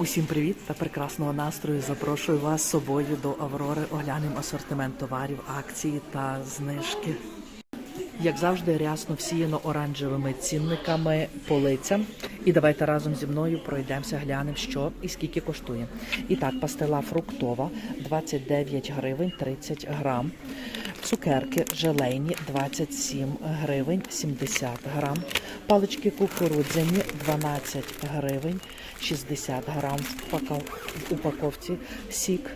Усім привіт та прекрасного настрою. Запрошую вас з собою до Аврори. Оглянемо асортимент товарів, акції та знижки. Як завжди, рясно всіяно оранжевими цінниками полицям. І давайте разом зі мною пройдемося, глянемо, що і скільки коштує. І так, пастила фруктова 29 гривень 30 грам. Цукерки желейні 27 гривень 70 грам. Палички кукурудзяні 12 гривень 60 грам в упаковці. Сік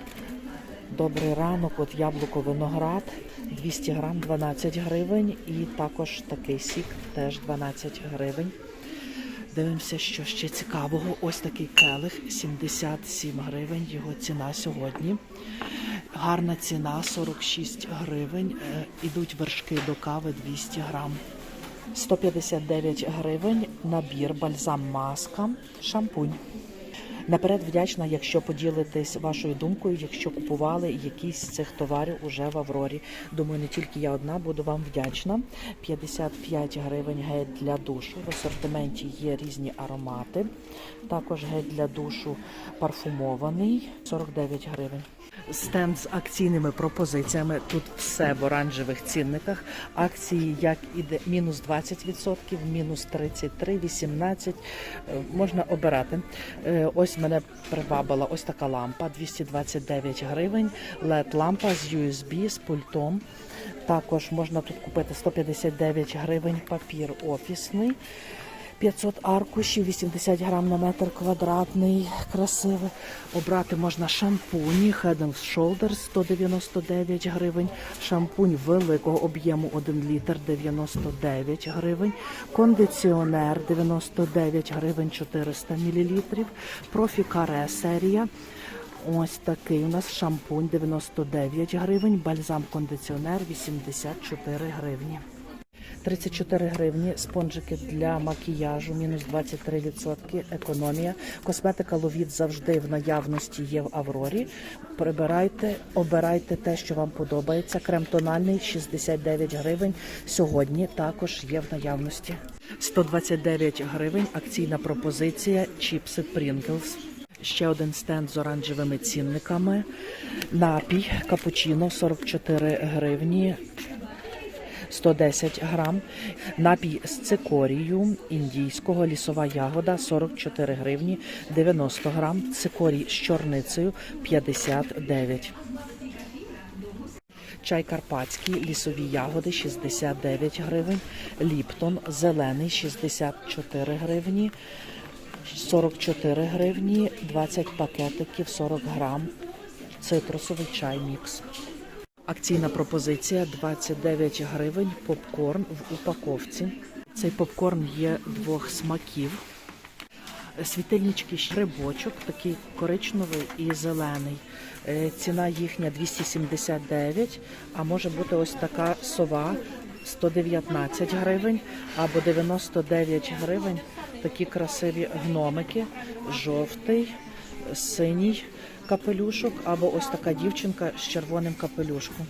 Добрий ранок, от яблуко виноград 200 грам 12 гривень. І також такий сік теж 12 гривень. Дивимося, що ще цікавого. Ось такий келих 77 гривень. Його ціна сьогодні. Гарна ціна 46 гривень. Е, Ідуть вершки до кави 200 грам. 159 гривень набір бальзам маска, шампунь. Наперед вдячна, якщо поділитесь вашою думкою, якщо купували якісь з цих товарів уже в Аврорі. Думаю, не тільки я одна буду вам вдячна. 55 гривень гель для душу. В асортименті є різні аромати. Також гель для душу парфумований 49 гривень. Стенд з акційними пропозиціями. Тут все в оранжевих цінниках. Акції як іде мінус 20%, мінус 33, 18. Е, Можна обирати. Е, Ось мене привабила ось така лампа 229 гривень. led лампа з USB з пультом. Також можна тут купити 159 гривень папір офісний. 500 аркушів, 80 грам на метр квадратний, красиве. Обрати можна шампуні Head and Shoulders 199 гривень, шампунь великого об'єму 1 літр 99 гривень, кондиціонер 99 гривень 400 мл, профі каре серія. Ось такий у нас шампунь 99 гривень, бальзам кондиціонер 84 гривні. 34 гривні спонжики для макіяжу, мінус 23%, економія. Косметика Ловіт завжди в наявності є в Аврорі. Прибирайте, обирайте те, що вам подобається. Крем тональний 69 гривень. Сьогодні також є в наявності. 129 гривень. Акційна пропозиція. Чіпси Pringles. Ще один стенд з оранжевими цінниками. Напій капучино 44 гривні. 110 грам. Напій з цикорію індійського лісова ягода 44 гривні 90 грам. Цикорій з чорницею 59. Чай карпатський, лісові ягоди 69 гривень. Ліптон зелений 64 гривні. 44 гривні, 20 пакетиків, 40 грам. Цитрусовий чай мікс. Акційна пропозиція 29 гривень. Попкорн в упаковці. Цей попкорн є двох смаків. Світильнички шрибочок, такий коричневий і зелений. Е, Ціна їхня 279, а може бути ось така сова 119 гривень або 99 гривень. Такі красиві гномики, жовтий, синій капелюшок, або ось така дівчинка з червоним капелюшком.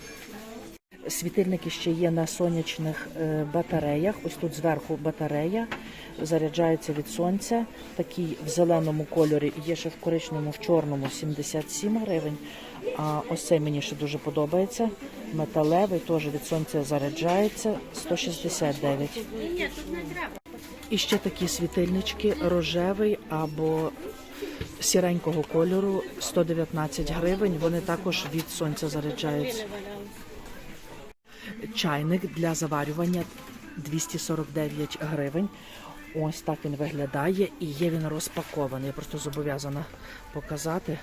Світильники ще є на сонячних е, батареях. Ось тут зверху батарея заряджається від сонця. Такий в зеленому кольорі є ще в коричневому, в чорному 77 гривень. А ось цей мені ще дуже подобається. Металевий теж від сонця заряджається 169. І ще такі світильнички рожевий або сіренького кольору 119 гривень. Вони також від сонця заряджаються. Чайник для заварювання 249 гривень. Ось так він виглядає і є він розпакований. Я просто зобов'язана показати.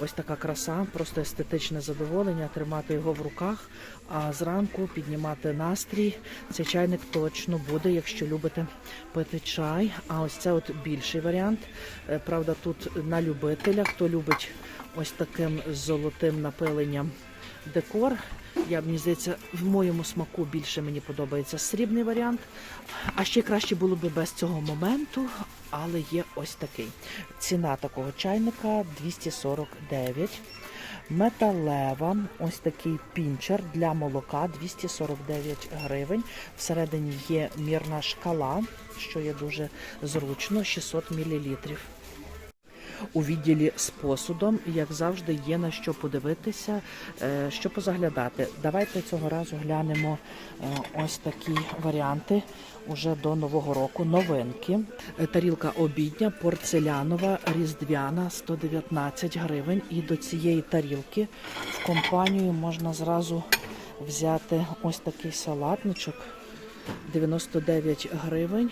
Ось така краса, просто естетичне задоволення, тримати його в руках, а зранку піднімати настрій. Цей чайник точно буде, якщо любите пити чай. А ось це от більший варіант. Е, Правда, тут на любителя, хто любить ось таким золотим напиленням декор. Я мені здається, в моєму смаку більше мені подобається срібний варіант. А ще краще було б без цього моменту, але є ось такий. Ціна такого чайника 249. Металева, ось такий пінчер для молока 249 гривень. Всередині є мірна шкала, що є дуже зручно, 600 мл. У відділі з посудом, як завжди, є на що подивитися, е, що позаглядати. Давайте цього разу глянемо е, ось такі варіанти уже до нового року. Новинки. Е, Тарілка обідня, порцелянова, різдвяна, 119 гривень. І до цієї тарілки в компанію можна зразу взяти ось такий салатничок. 99 гривень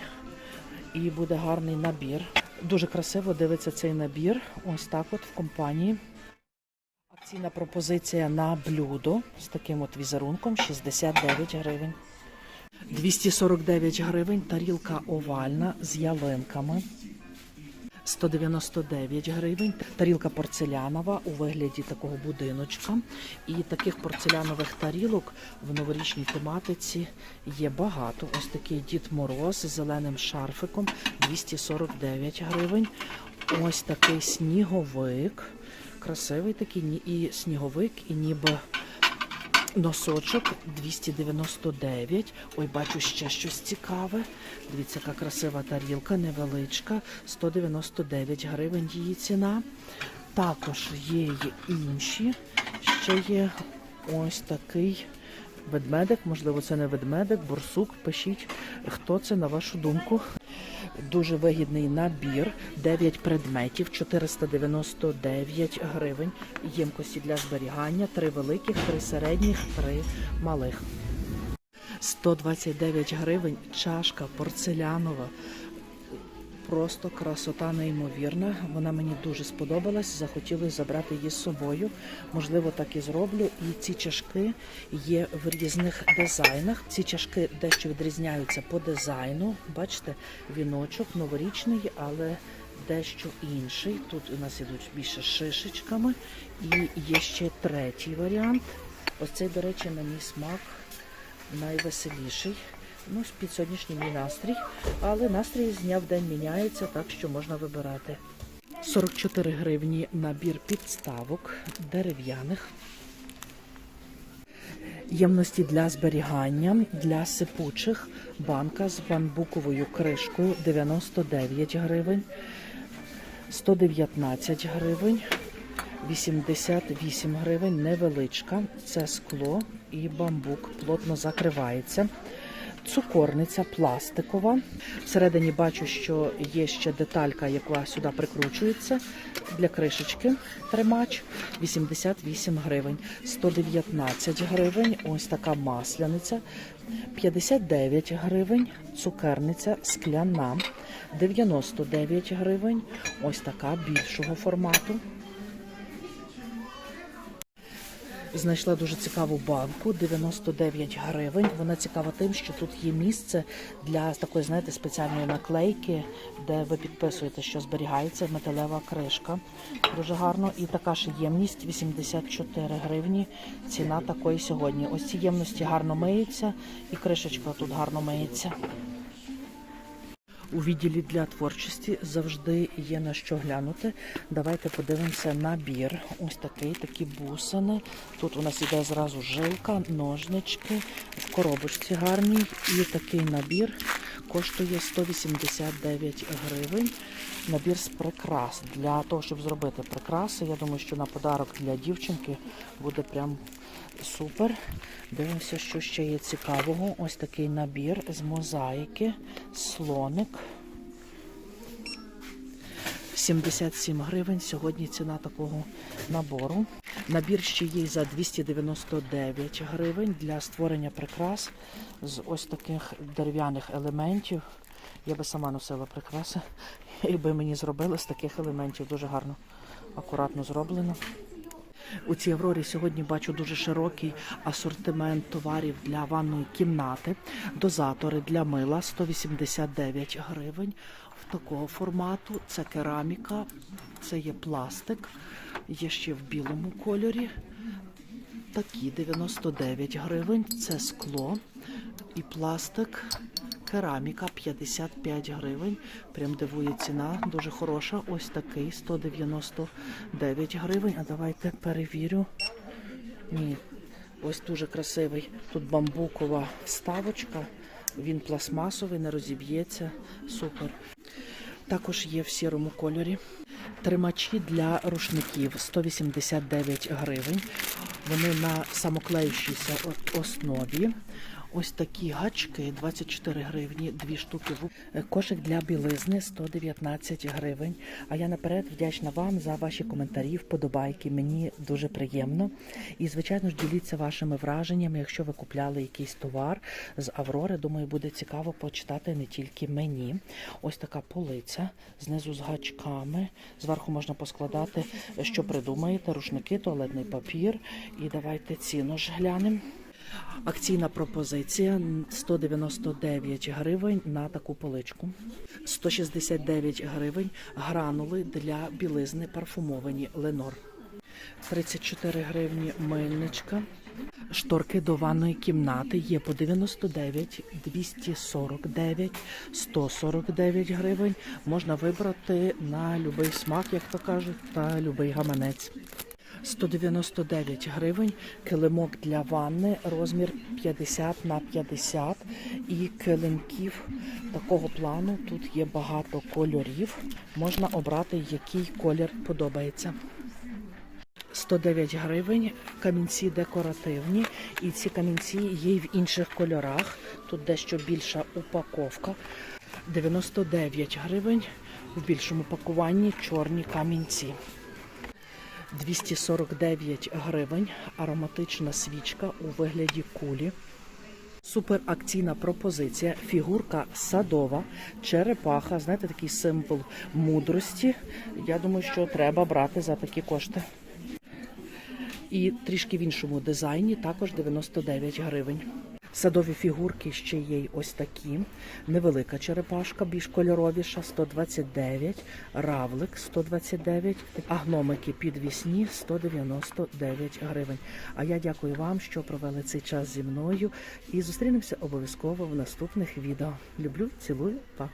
і буде гарний набір. Дуже красиво дивиться цей набір. Ось так от в компанії. Акційна пропозиція на блюдо з таким от візерунком 69 гривень. 249 гривень тарілка овальна з ялинками. 199 гривень. Тарілка порцелянова у вигляді такого будиночка. І таких порцелянових тарілок в новорічній тематиці є багато. Ось такий Дід Мороз з зеленим шарфиком 249 гривень. Ось такий сніговик. Красивий такий і сніговик, і ніби Носочок 299. Ой, бачу ще щось цікаве. Дивіться, яка красива тарілка, невеличка. 199 гривень її ціна. Також є інші. Ще є ось такий ведмедик. Можливо, це не ведмедик, борсук. Пишіть, хто це на вашу думку. Дуже вигідний набір, 9 предметів, 499 гривень. Ємкості для зберігання, три великих, три середніх, три малих. 129 гривень, чашка порцелянова. Просто красота неймовірна. Вона мені дуже сподобалась. Захотіли забрати її з собою. Можливо, так і зроблю. І ці чашки є в різних дизайнах. Ці чашки дещо відрізняються по дизайну. Бачите, віночок новорічний, але дещо інший. Тут у нас ідуть більше шишечками. І є ще третій варіант. Ось цей, до речі, на мій смак найвеселіший. Ну, під сьогоднішній мій настрій, але настрій з дня в день міняється, так що можна вибирати. 44 гривні набір підставок дерев'яних. Ємності для зберігання для сипучих. Банка з бамбуковою кришкою 99 гривень, 119 гривень, 88 гривень, невеличка. Це скло і бамбук плотно закривається. Цукорниця пластикова. Всередині бачу, що є ще деталька, яка сюди прикручується для кришечки. Тримач 88 гривень, 119 гривень. Ось така масляниця, 59 гривень. Цукерниця скляна, 99 гривень. Ось така більшого формату. Знайшла дуже цікаву банку 99 гривень. Вона цікава тим, що тут є місце для такої, знаєте, спеціальної наклейки, де ви підписуєте, що зберігається металева кришка. Дуже гарно. І така ж ємність 84 гривні. Ціна такої сьогодні. Ось ці ємності гарно миються, і кришечка тут гарно миється. У відділі для творчості завжди є на що глянути. Давайте подивимося набір. Ось такий, такі бусини. Тут у нас іде зразу жилка, ножнички, в коробочці гарній. І такий набір коштує 189 гривень. Набір з прикрас. Для того, щоб зробити прикраси, я думаю, що на подарок для дівчинки буде прям супер. Дивимося, що ще є цікавого. Ось такий набір з мозаїки, слоник. 77 гривень. Сьогодні ціна такого набору. Набір ще є за 299 гривень для створення прикрас з ось таких дерев'яних елементів. Я би сама носила прикраси, якби мені зробили з таких елементів. Дуже гарно, акуратно зроблено. У цій Аврорі сьогодні бачу дуже широкий асортимент товарів для ванної кімнати. Дозатори для мила 189 гривень. Такого формату це кераміка, це є пластик, є ще в білому кольорі. Такі 99 гривень. Це скло і пластик. Кераміка 55 гривень. Прям дивує ціна, дуже хороша. Ось такий 199 гривень. А давайте перевірю. Ні, ось дуже красивий. Тут бамбукова вставочка. Він пластмасовий, не розіб'ється. Супер. Також є в сірому кольорі. Тримачі для рушників 189 гривень. Вони на самоклеючійся основі. Ось такі гачки 24 гривні, дві штуки. Е, Кошик для білизни 119 гривень. А я наперед вдячна вам за ваші коментарі, вподобайки. Мені дуже приємно. І звичайно ж діліться вашими враженнями, якщо ви купляли якийсь товар з Аврори. Думаю, буде цікаво почитати не тільки мені. Ось така полиця знизу з гачками. Зверху можна поскладати, що придумаєте, рушники, туалетний папір. І давайте ціну ж глянемо. Акційна пропозиція 199 гривень на таку поличку. 169 гривень гранули для білизни парфумовані Ленор. 34 гривні мильничка. Шторки до ванної кімнати є по 99, 249, 149 гривень. Можна вибрати на будь-який смак, як то кажуть, та будь-який гаманець. 199 гривень, килимок для ванни, розмір 50 на 50 і килимків такого плану. Тут є багато кольорів. Можна обрати, який колір подобається. 109 гривень, камінці декоративні, і ці камінці є й в інших кольорах. Тут дещо більша упаковка. 99 гривень в більшому пакуванні чорні камінці. 249 гривень ароматична свічка у вигляді кулі. Суперакційна пропозиція. Фігурка садова, черепаха. Знаєте, такий символ мудрості. Я думаю, що треба брати за такі кошти. І трішки в іншому дизайні також 99 гривень. Садові фігурки ще є й ось такі. Невелика черепашка, більш кольоровіша 129, равлик 129, а гномики підвісні 199 гривень. А я дякую вам, що провели цей час зі мною. І зустрінемося обов'язково в наступних відео. Люблю, цілую, па.